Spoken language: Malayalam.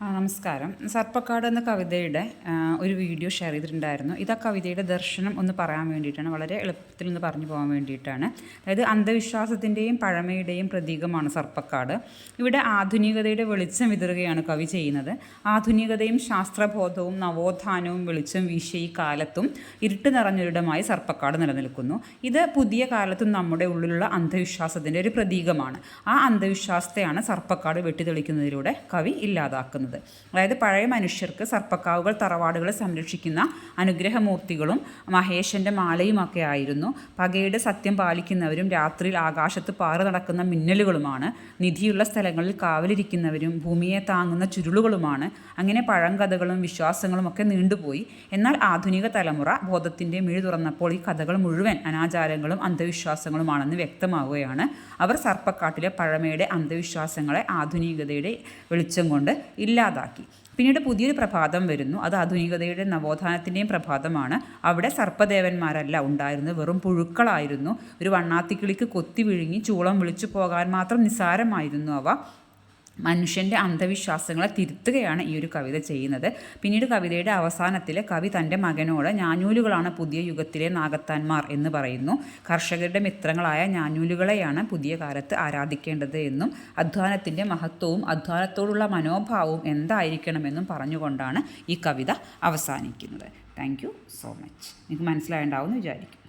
ആ, നമസ്കാരം. സർപ്പക്കാട് എന്ന കവിതയുടെ ഒരു വീഡിയോ ഷെയർ ചെയ്തിട്ടുണ്ടായിരുന്നു. ഇത് ആ കവിതയുടെ ദർശനം ഒന്ന് പറയാൻ വേണ്ടിയിട്ടാണ് വളരെ എളുപ്പത്തിൽ ഒന്ന് പറഞ്ഞു പോകാൻ വേണ്ടിയിട്ടാണ്. അതായത് അന്ധവിശ്വാസത്തിന്റെയും പഴമയുടെയും പ്രതീകമാണ് സർപ്പക്കാട്. ഇവിടെ ആധുനികതയുടെ വെളിച്ചം വിതറുകയാണ് കവി ചെയ്യുന്നത്. ആധുനികതയും ശാസ്ത്രബോധവും നവോത്ഥാനവും വെളിച്ചം വീശിയ ഈ കാലത്തും ഇരുട്ട് നിറഞ്ഞൊരിടമായി സർപ്പക്കാട് നിലനിൽക്കുന്നു. ഇത് പുതിയ കാലത്തും നമ്മുടെ ഉള്ളിലുള്ള അന്ധവിശ്വാസത്തിന്റെ ഒരു പ്രതീകമാണ്. ആ അന്ധവിശ്വാസത്തെയാണ് സർപ്പക്കാട് വെട്ടിത്തെളിക്കുന്നതിലൂടെ കവി ഇല്ലാതാക്കുന്നത്. അതായത് പഴയ മനുഷ്യർക്ക് സർപ്പക്കാവുകൾ തറവാടുകളെ സംരക്ഷിക്കുന്ന അനുഗ്രഹമൂർത്തികളും മഹേഷന്റെ മാലയുമൊക്കെ ആയിരുന്നു. പകയുടെ സത്യം പാലിക്കുന്നവരും രാത്രിയിൽ ആകാശത്ത് പാറ നടക്കുന്ന മിന്നലുകളുമാണ്. നിധിയുള്ള സ്ഥലങ്ങളിൽ കാവലിരിക്കുന്നവരും ഭൂമിയെ താങ്ങുന്ന ചുരുളുകളുമാണ്. അങ്ങനെ പഴങ്കഥകളും വിശ്വാസങ്ങളും ഒക്കെ നീണ്ടുപോയി. എന്നാൽ ആധുനിക തലമുറ ബോധത്തിന്റെ മിഴി തുറന്നപ്പോൾ ഈ കഥകൾ മുഴുവൻ അനാചാരങ്ങളും അന്ധവിശ്വാസങ്ങളുമാണെന്ന് വ്യക്തമാവുകയാണ്. അവർ സർപ്പക്കാട്ടിലെ പഴമയുടെ അന്ധവിശ്വാസങ്ങളെ ആധുനികതയുടെ വെളിച്ചം കൊണ്ട് ഇല്ലാതാക്കി. പിന്നീട് പുതിയൊരു പ്രഭാതം വരുന്നു. അത് ആധുനികതയുടെ നവോത്ഥാനത്തിന്റെയും പ്രഭാതമാണ്. അവിടെ സർപ്പദേവന്മാരല്ല ഉണ്ടായിരുന്നത്. വെറും പുഴുക്കളായിരുന്നു. ഒരു വണ്ണാത്തിക്കിളിക്ക് കൊത്തി വിഴുങ്ങി ചൂളം വിളിച്ചു പോകാൻ മാത്രം നിസ്സാരമായിരുന്നു അവ. മനുഷ്യന്റെ അന്ധവിശ്വാസങ്ങളെ തിരുത്തുകയാണ് ഈ ഒരു കവിത ചെയ്യുന്നത്. പിന്നീട് കവിതയുടെ അവസാനത്തിൽ കവി തന്റെ മകനോട് ഞാഞ്ഞൂലുകളാണ് പുതിയ യുഗത്തിലെ നാഗത്താന്മാർ എന്ന് പറയുന്നു. കർഷകരുടെ മിത്രങ്ങളായ ഞാഞ്ഞൂലുകളെയാണ് പുതിയ കാലത്ത് ആരാധിക്കേണ്ടത് എന്നും അധ്വാനത്തിന്റെ മഹത്വവും അധ്വാനത്തോടുള്ള മനോഭാവവും എന്തായിരിക്കണമെന്നും പറഞ്ഞുകൊണ്ടാണ് ഈ കവിത അവസാനിക്കുന്നത്. Thank so much. നിങ്ങൾക്ക് മനസ്സിലായിട്ടുണ്ടാവും എന്ന് വിചാരിക്കും